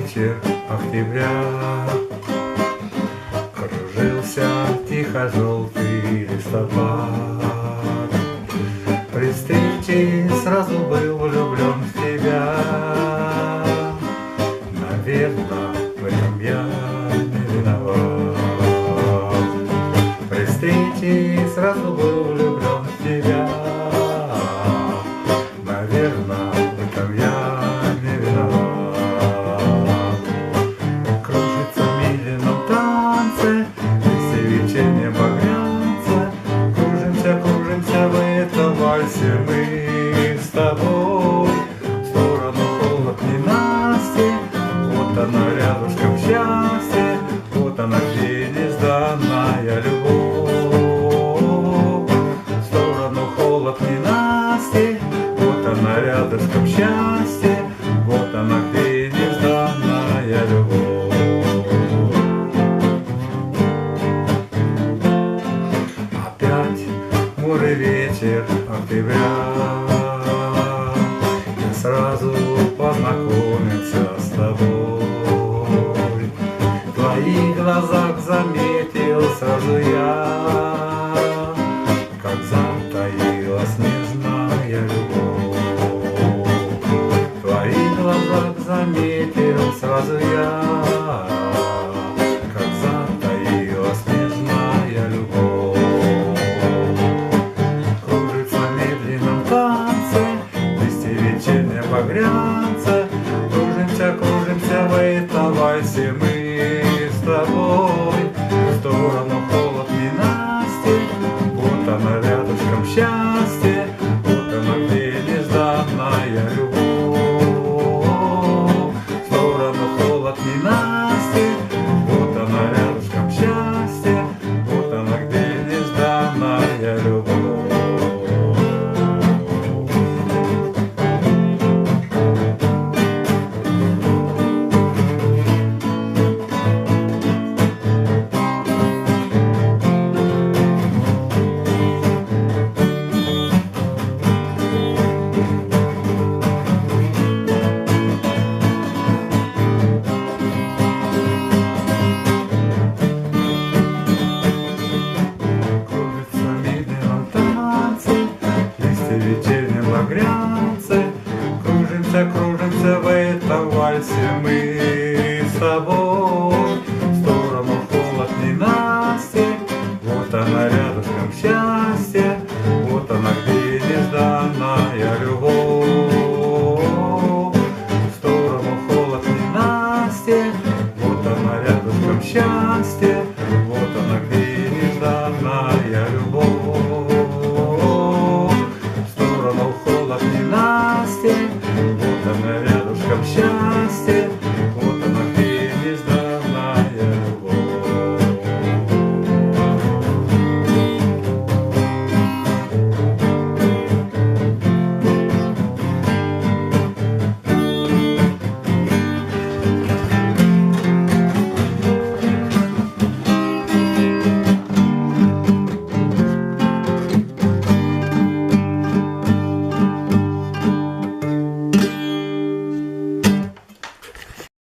вечер октября. Кружился тихо желтый листопад. При встрече сразу был влюблен в тебя. Наверное, в этом я не виноват. При встрече сразу был вальсе Мы с тобой В сторону холод ненасти Вот она рядышком счастье Вот она море вечер октября Я сразу познакомился с тобой. В твоих глазах заметил сразу я Как затаилась нежная любовь. В твоих глазах заметил сразу я вальсе Мы с тобой. В сторону холод ненасти Вот она рядышком счастье. Вот она где нежданная любовь. В сторону холод ненасти багрянце, Кружимся, кружимся в этом вальсе мы с тобой. В сторону холодной Насти, вот она рядышком счастье, Вот она где нежданная любовь. В сторону холодной Насти, вот она рядышком счастье,